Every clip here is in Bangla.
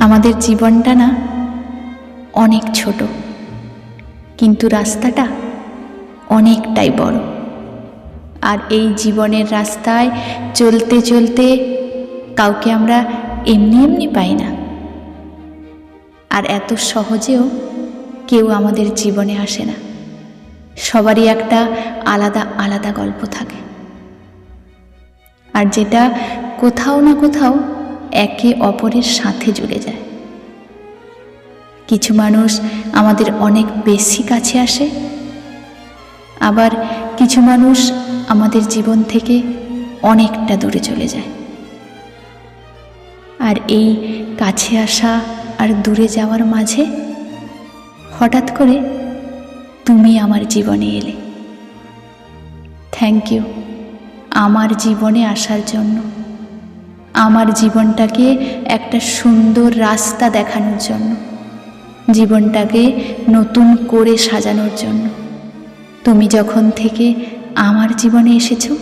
আমাদের জীবনটা না অনেক ছোট, কিন্তু রাস্তাটা অনেকটাই বড়। আর এই জীবনের রাস্তায় চলতে চলতে কাউকে আমরা এমনি এমনি পাই না। আর এত সহজেও কেউ আমাদের জীবনে আসে না। সবারই একটা আলাদা আলাদা গল্প থাকে। আর যেটা কোথাও না কোথাও একে অপরের সাথে জুড়ে যায়। কিছু মানুষ আমাদের অনেক বেশি কাছে আসে, আবার কিছু মানুষ আমাদের জীবন থেকে অনেকটা দূরে চলে যায়। আর এই কাছে আসা আর দূরে যাওয়ার মাঝে হঠাৎ করে তুমি আমার জীবনে এলে। থ্যাংক ইউ আমার জীবনে আসার জন্য। আমার জীবনটাকে একটা সুন্দর রাস্তা দেখানোর জন্য, জীবনটাকে নতুন করে সাজানোর জন্য। তুমি যখন থেকে আমার জীবনে এসেছ,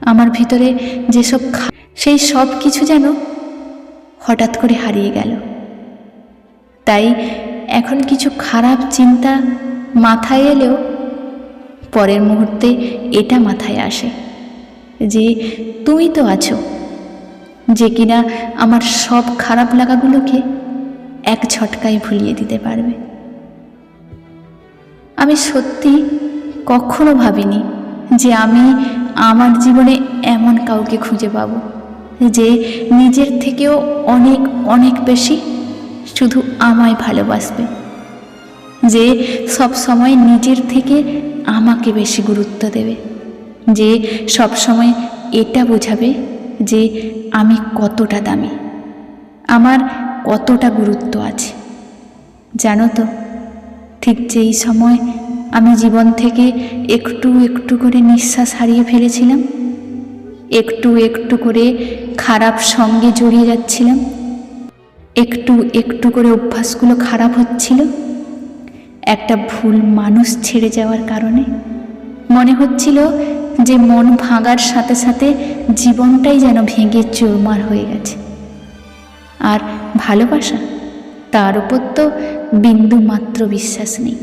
আমার ভিতরে যেসব সেই সব কিছু যেন হঠাৎ করে হারিয়ে গেল। তাই এখন কিছু খারাপ চিন্তা মাথায় এলেও পরের মুহূর্তে এটা মাথায় আসে। যে তুমি তো আছো। যে কিনা আমার সব খারাপ লাগাগুলোকে এক ঝটকায় ভুলিয়ে দিতে পারবে। আমি সত্যি কখনো ভাবিনি যে আমি আমার জীবনে এমন কাউকে খুঁজে পাবো, যে নিজের থেকেও অনেক অনেক বেশি শুধু আমায় ভালোবাসবে, যে সব সময় নিজের থেকে আমাকে বেশি গুরুত্ব দেবে। যে সব সময় এটা বোঝাবে যে আমি কতটা দামি। আমার কতটা গুরুত্ব আছে। জানো তো, ঠিক যেই সময় আমি জীবন থেকে একটু একটু করে নিঃশ্বাস হারিয়ে ফেলেছিলাম, একটু একটু করে খারাপ সঙ্গে জড়িয়ে যাচ্ছিলাম, একটু একটু করে অভ্যাসগুলো খারাপ হচ্ছিল, একটা ভুল মানুষ ছেড়ে যাওয়ার কারণে মনে হচ্ছিল যে মন ভাঙার সাথে সাথে জীবনটাই যেন ভেঙে চুরমার হয়ে গেছে। আর ভালোবাসা, তার উপর তো বিন্দু মাত্র বিশ্বাস নেই।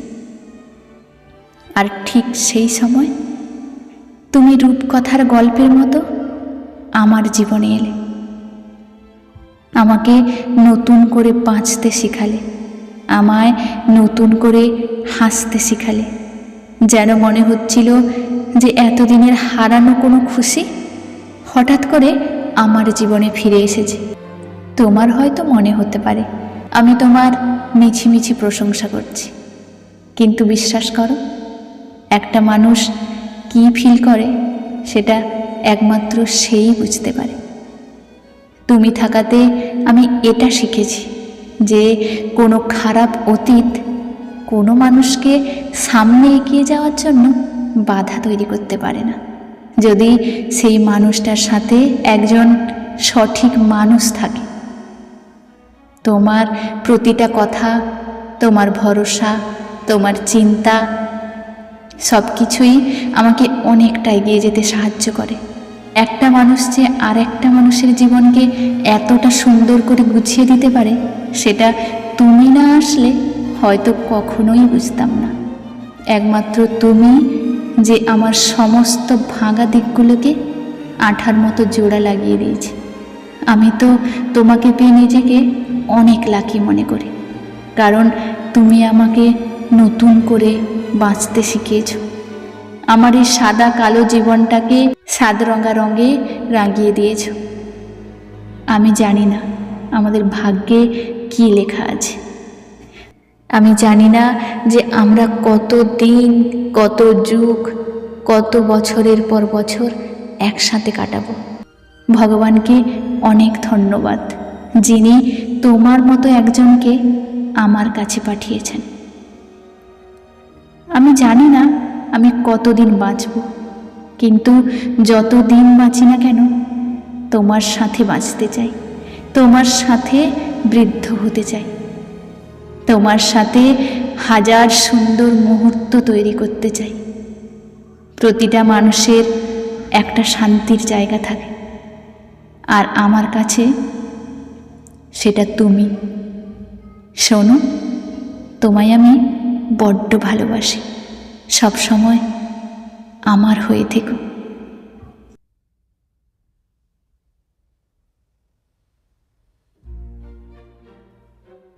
আর ঠিক সেই সময় তুমি রূপকথার গল্পের মতো আমার জীবনে এলে। আমাকে নতুন করে বাঁচতে শেখালে, আমায় নতুন করে হাসতে শেখালে, যেন মনে হচ্ছিল যে এতদিনের হারানো কোনো খুশি হঠাৎ করে আমার জীবনে ফিরে এসেছে। তোমার হয়তো মনে হতে পারে, আমি তোমার মিছিমিছি প্রশংসা করছি। কিন্তু বিশ্বাস করো, একটা মানুষ কি ফিল করে সেটা একমাত্র সেই বুঝতে পারে। তুমি থাকাতে আমি এটা শিখেছি যে কোনো খারাপ অতীত কোনো মানুষকে সামনে এগিয়ে যাওয়ার জন্য বাধা তৈরি করতে পারে না। যদি সেই মানুষটার সাথে একজন সঠিক মানুষ থাকে, তোমার প্রতিটা কথা, তোমার ভরসা, তোমার চিন্তা সব কিছুই আমাকে অনেকটা এগিয়ে যেতে সাহায্য করে। একটা মানুষ যে আর একটা মানুষের জীবনকে এতটা সুন্দর করে গুছিয়ে দিতে পারে, সেটা তুমি না আসলে হয়তো কখনোই বুঝতাম না। একমাত্র তুমি যে আমার সমস্ত ভাঙা দিকগুলোকে আঠার মতো জোড়া লাগিয়ে দিয়েছে। আমি তো তোমাকে পেয়ে নিজেকে অনেক লাকি মনে করি, কারণ তুমি আমাকে নতুন করে বাঁচতে শিখিয়েছ। আমার এই সাদা কালো জীবনটাকে সাদ রঙা রঙে রাঙিয়ে দিয়েছ। আমি জানি না আমাদের ভাগ্যে কি লেখা আছে। আমি জানি না যে আমরা কত দিন, কত যুগ, কত বছরের পর বছর একসাথে কাটাবো। ভগবানকে অনেক ধন্যবাদ, যিনি তোমার মতো একজনকে আমার কাছে পাঠিয়েছেন। আমি জানি না আমি কতদিন বাঁচব, কিন্তু যত দিন বাঁচি না কেন, তোমার সাথে বাঁচতে চাই, তোমার সাথে বৃদ্ধ হতে চাই। তোমার সাথে হাজার সুন্দর মুহূর্ত তৈরি করতে চাই। প্রতিটা মানুষের একটা শান্তির জায়গা থাকে। আর আমার কাছে সেটা তুমি। শোনো, তোমায় আমি বড্ড ভালোবাসি। সব সময় আমার হয়ে থেকো।